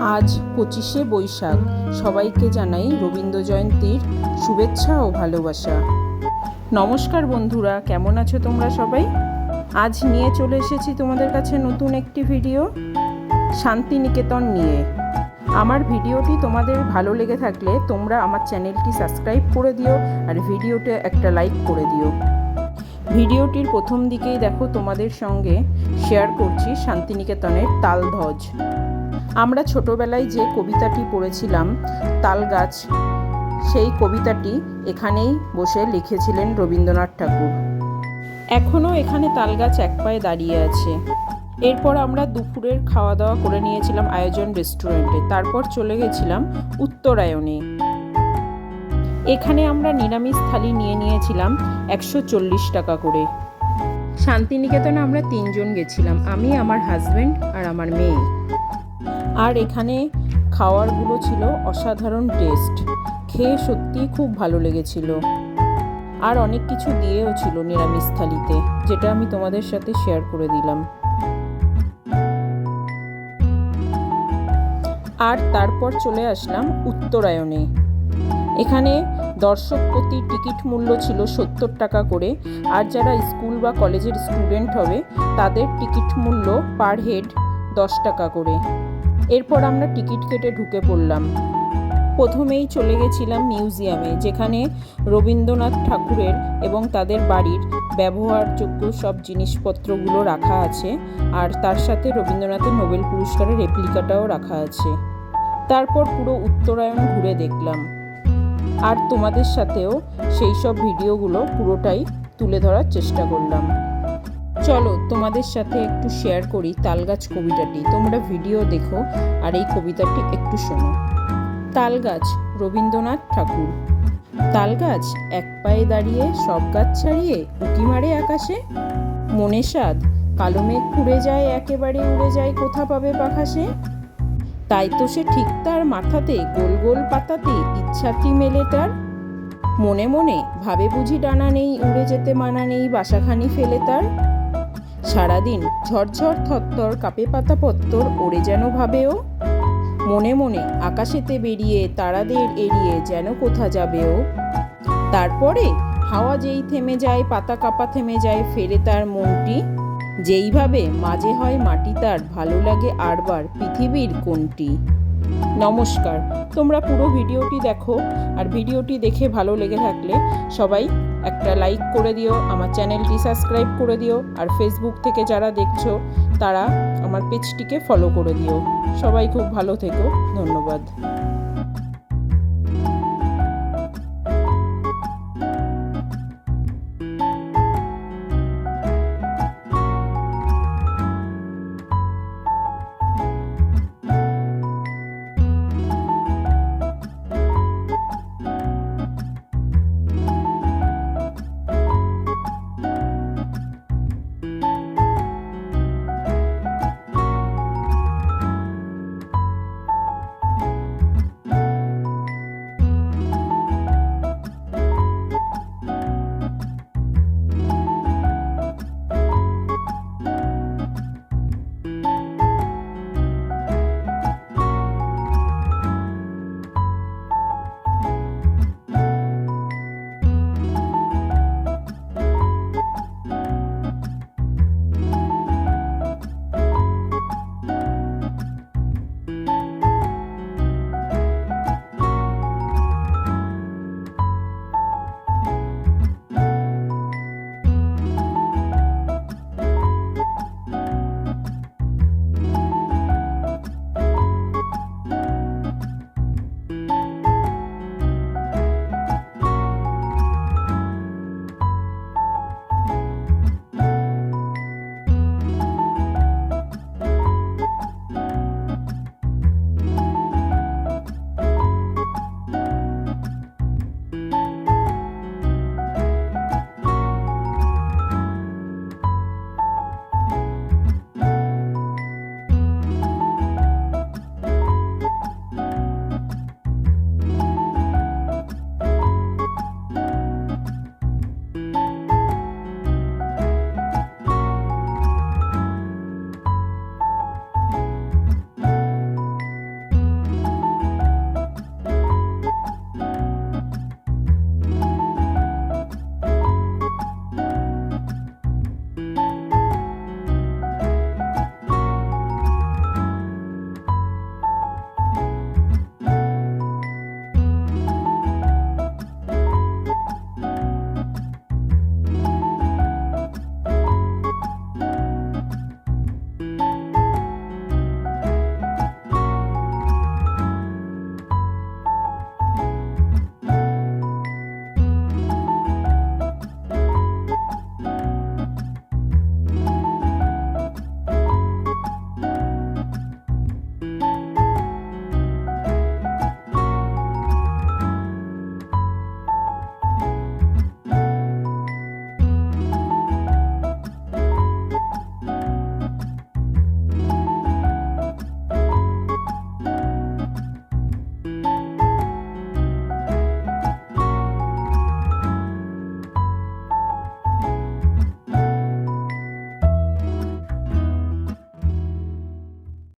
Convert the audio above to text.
আজ পঁচিশে বৈশাখ। সবাইকে জানাই রবীন্দ্র জয়ন্তীর শুভেচ্ছা ও ভালোবাসা। নমস্কার বন্ধুরা, কেমন আছো তোমরা সবাই? আজ নিয়ে চলে এসেছি তোমাদের কাছে নতুন একটি ভিডিও, শান্তিনিকেতন নিয়ে। আমার ভিডিওটি তোমাদের ভালো লেগে থাকলে তোমরা আমার চ্যানেলটি সাবস্ক্রাইব করে দিও আর ভিডিওতে একটা লাইক করে দিও। ভিডিওটির প্রথম দিকেই দেখো তোমাদের সঙ্গে শেয়ার করছি শান্তিনিকেতনের তালধ্বজ। আমরা ছোটবেলায় যে কবিতাটি পড়েছিলাম, তালগাছ, সেই কবিতাটি এখানেই বসে লিখেছিলেন রবীন্দ্রনাথ ঠাকুর। এখনও এখানে তালগাছ এক পায়ে দাঁড়িয়ে আছে। এরপর আমরা দুপুরের খাওয়া দাওয়া করে নিয়েছিলাম আয়োজন রেস্টুরেন্টে। তারপর চলে গেছিলাম উত্তরায়ণে। এখানে আমরা নিরামিষ থালি নিয়ে নিয়েছিলাম একশো চল্লিশ টাকা করে। শান্তিনিকেতনে আমরা তিনজন গেছিলাম, আমি, আমার হাজব্যান্ড আর আমার মেয়ে। আর এখানে খাওয়ারগুলো ছিল অসাধারণ টেস্ট। খেয়ে সত্যিই খুব ভালো লেগেছিল। আর অনেক কিছু দিয়েও ছিল নিরামিষ থালিতে, যেটা আমি তোমাদের সাথে শেয়ার করে দিলাম। আর তারপর চলে আসলাম উত্তরায়ণে। এখানে দর্শক প্রতি টিকিট মূল্য ছিল সত্তর টাকা করে, আর যারা স্কুল বা কলেজের স্টুডেন্ট হবে, তাদের টিকিট মূল্য পার হেড দশ টাকা করে। এরপর আমরা টিকিট কেটে ঢুকে পড়লাম। প্রথমেই চলে গেছিলাম মিউজিয়ামে, যেখানে রবীন্দ্রনাথ ঠাকুরের এবং তাদের বাড়ির ব্যবহারযোগ্য সব জিনিসপত্রগুলো রাখা আছে আর তার সাথে রবীন্দ্রনাথের নোবেল পুরস্কারের রেপ্লিকাটাও রাখা আছে। তারপর পুরো উত্তরায়ণ ঘুরে দেখলাম। আর তোমাদের সাথেও সেই সব ভিডিওগুলো পুরোটাই তুলে ধরার চেষ্টা করলাম। চলো তোমাদের সাথে একটু শেয়ার করি তালগাছ কবিতাটি। তোমরা ভিডিও দেখো আর এই কবিতাটি একটু শোনো। তালগাছ, রবীন্দ্রনাথ ঠাকুর। তালগাছ এক পায়ে দাঁড়িয়ে সব গাছ ছাড়িয়ে উকি মারে আকাশে। মনে সাদ কালো মেঘ উড়ে যায়, একেবারে উড়ে যায়, কোথা পাবে পাখাসে তাই তো সে ঠিক তার মাথাতে গোল গোল পাতাতে ইচ্ছাটি মেলে তার। মনে মনে ভাবে বুঝি ডানা নেই, উড়ে যেতে মানা নেই, বাসাখানি ফেলে তার। সারাদিন ঝরঝর থরথর কাপে পাতা পত্তর ওড়ে যেন ভাবেও। মনে মনে আকাশেতে বেরিয়ে তারাদের এড়িয়ে যেন কোথা যাবে ও তারপরে হাওয়া যেই থেমে যায়, পাতা কাপা থেমে যায় ফেরে তার মনটি। যেইভাবে মাঝে হয় মাটি তার, ভালো লাগে আরবার পৃথিবীর কোনটি। নমস্কার, তোমরা পুরো ভিডিওটি দেখো। আর ভিডিওটি দেখে ভালো লেগে থাকলে সবাই একটা লাইক করে দিও, আমার চ্যানেলটি সাবস্ক্রাইব করে দিও, আর ফেসবুক থেকে যারা দেখছ, তারা আমার পেজটিকে ফলো করে দিও। সবাই খুব ভালো থেকো, ধন্যবাদ।